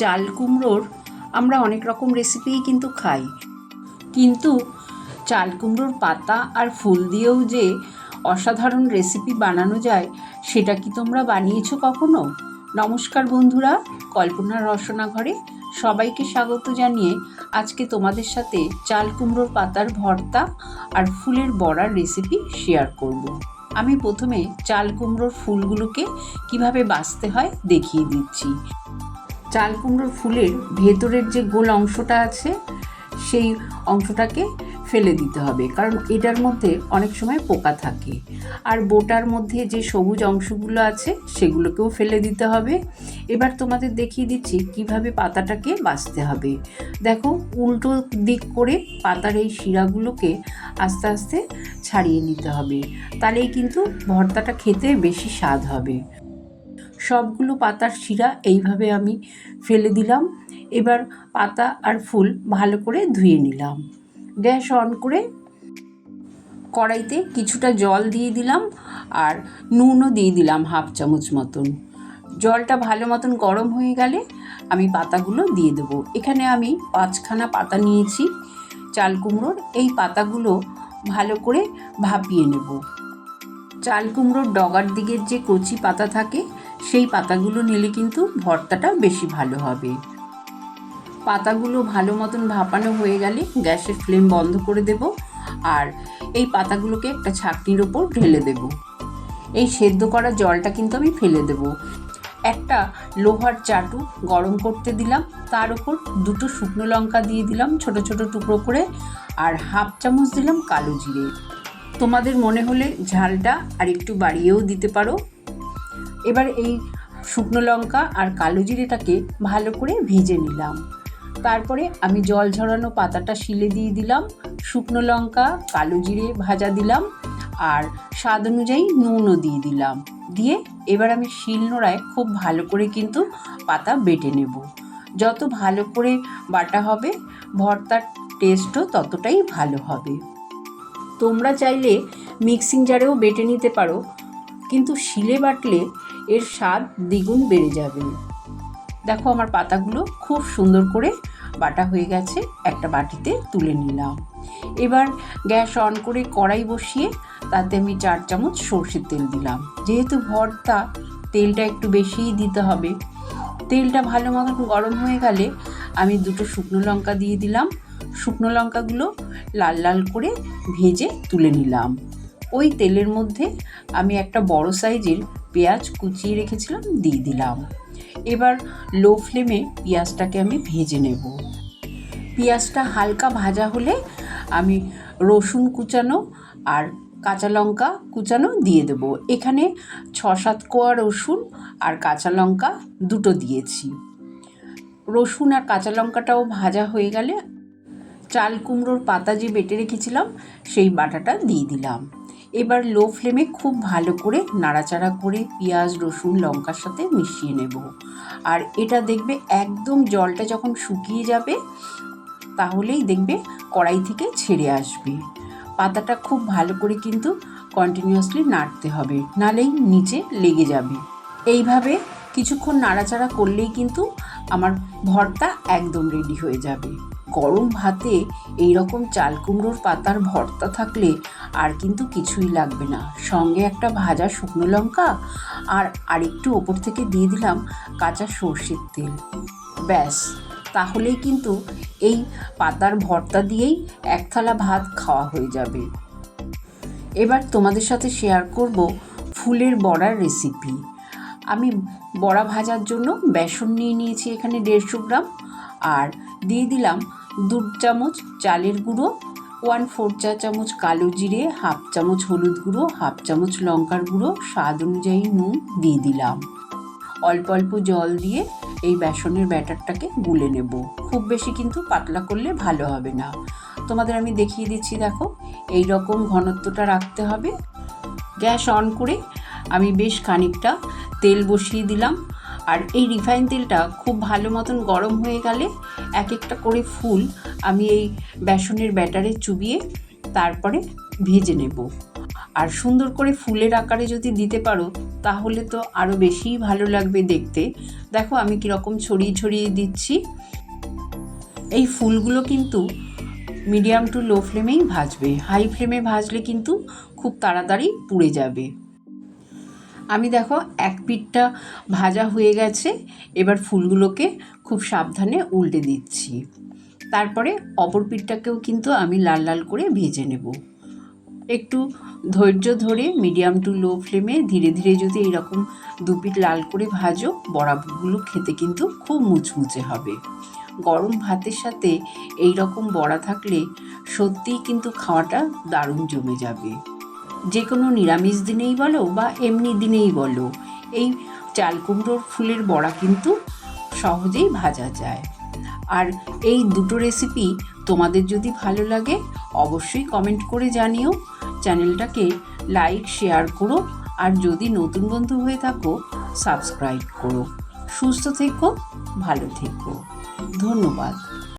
চাল কুমড়োর আমরা অনেক রকম রেসিপিই কিন্তু খাই। কিন্তু চাল কুমড়োর পাতা আর ফুল দিয়েও যে অসাধারণ রেসিপি বানানো যায়, সেটা কি তোমরা বানিয়েছো কখনো? নমস্কার বন্ধুরা, কল্পনা রসনা ঘরে সবাইকে স্বাগত জানিয়ে আজকে তোমাদের সাথে চাল কুমড়োর পাতার ভর্তা আর ফুলের বড়ার রেসিপি শেয়ার করব। আমি প্রথমে চাল কুমড়োর ফুলগুলোকে কীভাবে বাছতে হয় দেখিয়ে দিচ্ছি। চাল কুমড়োর ফুলের ভেতরের যে গোল অংশটা আছে, সেই অংশটাকে ফেলে দিতে হবে। কারণ এটার মধ্যে অনেক সময় পোকা থাকে। আর বোটার মধ্যে যে সবুজ অংশগুলো আছে, সেগুলোকেও ফেলে দিতে হবে। এবার তোমাদের দেখিয়ে দিচ্ছি কীভাবে পাতাটাকে বাছতে হবে। দেখো, উল্টো দিক করে পাতার এই শিরাগুলোকে আস্তে আস্তে ছাড়িয়ে নিতে হবে। তাহলেই কিন্তু ভর্তাটা খেতে বেশি স্বাদ হবে। সবগুলো পাতার শিরা এইভাবে আমি ফেলে দিলাম। এবার পাতা আর ফুল ভালো করে ধুয়ে নিলাম। গ্যাস অন করে কড়াইতে কিছুটা জল দিয়ে দিলাম আর নুনও দিয়ে দিলাম হাফ চামচ মতন। জলটা ভালো মতন গরম হয়ে গেলে আমি পাতাগুলো দিয়ে দেবো। এখানে আমি পাঁচখানা পাতা নিয়েছি, চাল কুমড়োর। এই পাতাগুলো ভালো করে ভাপিয়ে নেব। চাল কুমড়োর ডগার দিকের যে কচি পাতা থাকে সেই পাতাগুলো নিলে কিন্তু ভর্তাটা বেশি ভালো হবে। পাতাগুলো ভালো মতন ভাপানো হয়ে গেলে গ্যাসের ফ্লেম বন্ধ করে দেব আর এই পাতাগুলোকে একটা ছাকনির ওপর ঢেলে দেব। এই সেদ্ধ করা জলটা কিন্তু আমি ফেলে দেব। একটা লোহার চাটু গরম করতে দিলাম, তার উপর দুটো শুকনো লঙ্কা দিয়ে দিলাম ছোট ছোট টুকরো করে আর হাফ চামচ দিলাম কালো জিরে। তোমাদের মনে হলে ঝালটা আর একটু বাড়িয়েও দিতে পারো। এবার এই শুকনো লঙ্কা আর কালো জিরেটাকে ভালো করে ভেজে নিলাম। তারপরে আমি জল ঝরানো পাতাটা শিলে দিয়ে দিলাম, শুকনো লঙ্কা, কালো জিরে ভাজা দিলাম আর স্বাদ অনুযায়ী নুনও দিয়ে দিলাম। দিয়ে এবার আমি শিল নোড়ায় খুব ভালো করে কিন্তু পাতা বেটে নেব। যত ভালো করে বাটা হবে, ভর্তার টেস্টও ততটাই ভালো হবে। তোমরা চাইলে মিক্সিং জারেও বেটে নিতে পারো, কিন্তু শিলে বাটলে এর স্বাদ দ্বিগুণ বেড়ে যাবে। দেখো আমার পাতাগুলো খুব সুন্দর করে বাটা হয়ে গেছে, একটা বাটিতে তুলে নিলাম। এবার গ্যাস অন করে কড়াই বসিয়ে তাতে আমি চার চামচ সর্ষের তেল দিলাম। যেহেতু ভর্তা, তেলটা একটু বেশিই দিতে হবে। তেলটা ভালো মতন গরম হয়ে গেলে আমি দুটো শুকনো লঙ্কা দিয়ে দিলাম। শুকনো লঙ্কাগুলো লাল লাল করে ভেজে তুলে নিলাম। ওই তেলের মধ্যে আমি একটা বড় সাইজের পেঁয়াজ কুচিয়ে রেখেছিলাম, দিয়ে দিলাম। এবার লো ফ্লেমে পেঁয়াজটাকে আমি ভেজে নেব। পেঁয়াজটা হালকা ভাজা হলে আমি রসুন কুচানো আর কাঁচা লঙ্কা কুচানো দিয়ে দেব। এখানে ছ সাত কোয়া রসুন আর কাঁচা লঙ্কা দুটো দিয়েছি। রসুন আর কাঁচা লঙ্কাটাও ভাজা হয়ে গেলে চাল কুমড়োর পাতা যে বেটে রেখেছিলাম, সেই বাটাটা দিয়ে দিলাম। এবার লো ফ্লেমে খুব ভালো করে নাড়াচাড়া করে পেঁয়াজ, রসুন, লঙ্কার সাথে মিশিয়ে নেব। আর এটা দেখবে একদম জলটা যখন শুকিয়ে যাবে, তাহলেই দেখবে কড়াই থেকে ছেড়ে আসবে। পাতাটা খুব ভালো করে কিন্তু কন্টিনিউয়াসলি নাড়তে হবে নালেই নিচে লেগে যাবে। এইভাবে কিছুক্ষণ নাড়াচাড়া করলেই কিন্তু আমার ভর্তা একদম রেডি হয়ে যাবে। গরম ভাতে এই রকম চাল কুমড়োর পাতার ভর্তা থাকলে আর কিন্তু কিছুই লাগবে না। সঙ্গে একটা ভাজা শুকনো লঙ্কা আর আরেকটু ওপর থেকে দিয়ে দিলাম কাঁচা সর্ষের তেল। ব্যাস, তাহলেই কিন্তু এই পাতার ভর্তা দিয়েই এক থালা ভাত খাওয়া হয়ে যাবে। এবার তোমাদের সাথে শেয়ার করব ফুলের বড়ার রেসিপি আমি বড়া ভাজার জন্য বেসন নিয়ে নিয়েছি এখানে দেড়শো গ্রাম। আর দিয়ে দিলাম দু চামচ চালের গুঁড়ো ওয়ান ফোর চা চামচ কালো জিরে হাফ চামচ হলুদ গুঁড়ো হাফ চামচ লঙ্কার গুঁড়ো, স্বাদ অনুযায়ী নুন দিয়ে দিলাম। অল্প অল্প জল দিয়ে এই বেসনের ব্যাটারটাকে গুলে নেব। খুব বেশি কিন্তু পাতলা করলে ভালো হবে না। তোমাদের আমি দেখিয়ে দিচ্ছি, দেখো, এই রকম ঘনত্বটা রাখতে হবে। গ্যাস অন করে আমি বেশ খানিকটা তেল বসিয়ে দিলাম। আর এই রিফাইন তেলটা খুব ভালো মতন গরম হয়ে গেলে এক একটা করে ফুল আমি এই বেসনের ব্যাটারে চুবিয়ে তারপরে ভেজে নেব। আর সুন্দর করে ফুলের আকারে যদি দিতে পারো, তাহলে তো আরও বেশিই ভালো লাগবে দেখতে। দেখো আমি কীরকম ছড়িয়ে ছড়িয়ে দিচ্ছি। এই ফুলগুলো কিন্তু মিডিয়াম টু লো ফ্লেমেই ভাজবে। হাই ফ্লেমে ভাজলে কিন্তু খুব তাড়াতাড়ি পুড়ে যাবে। আমি দেখো এক পিঠটা ভাজা হয়ে গেছে, এবার ফুলগুলোকে খুব সাবধানে উল্টে দিচ্ছি। তারপরে অপর পিঠটাকেও কিন্তু আমি লাল লাল করে ভেজে নেব। একটু ধৈর্য ধরে মিডিয়াম টু লো ফ্লেমে ধীরে ধীরে যদি এরকম দু পিঠ লাল করে ভাজো, বড়াগুলো খেতে কিন্তু খুব মুচমুচে হবে। গরম ভাতের সাথে এই রকম বড়া থাকলে সত্যিই কিন্তু খাওয়াটা দারুণ জমে যাবে। যে কোনো নিরামিষ দিনেই বলো বা এমনি দিনেই বলো। এই চাল কুমড়োর ফুলের বড়া কিন্তু সহজেই ভাজা যায়। আর এই দুটো রেসিপি তোমাদের যদি ভালো লাগে, অবশ্যই কমেন্ট করে জানিও। চ্যানেলটাকে লাইক শেয়ার করো। আর যদি নতুন বন্ধু হয়ে থাকো সাবস্ক্রাইব করো। সুস্থ থেকো, ভালো থেকো। ধন্যবাদ।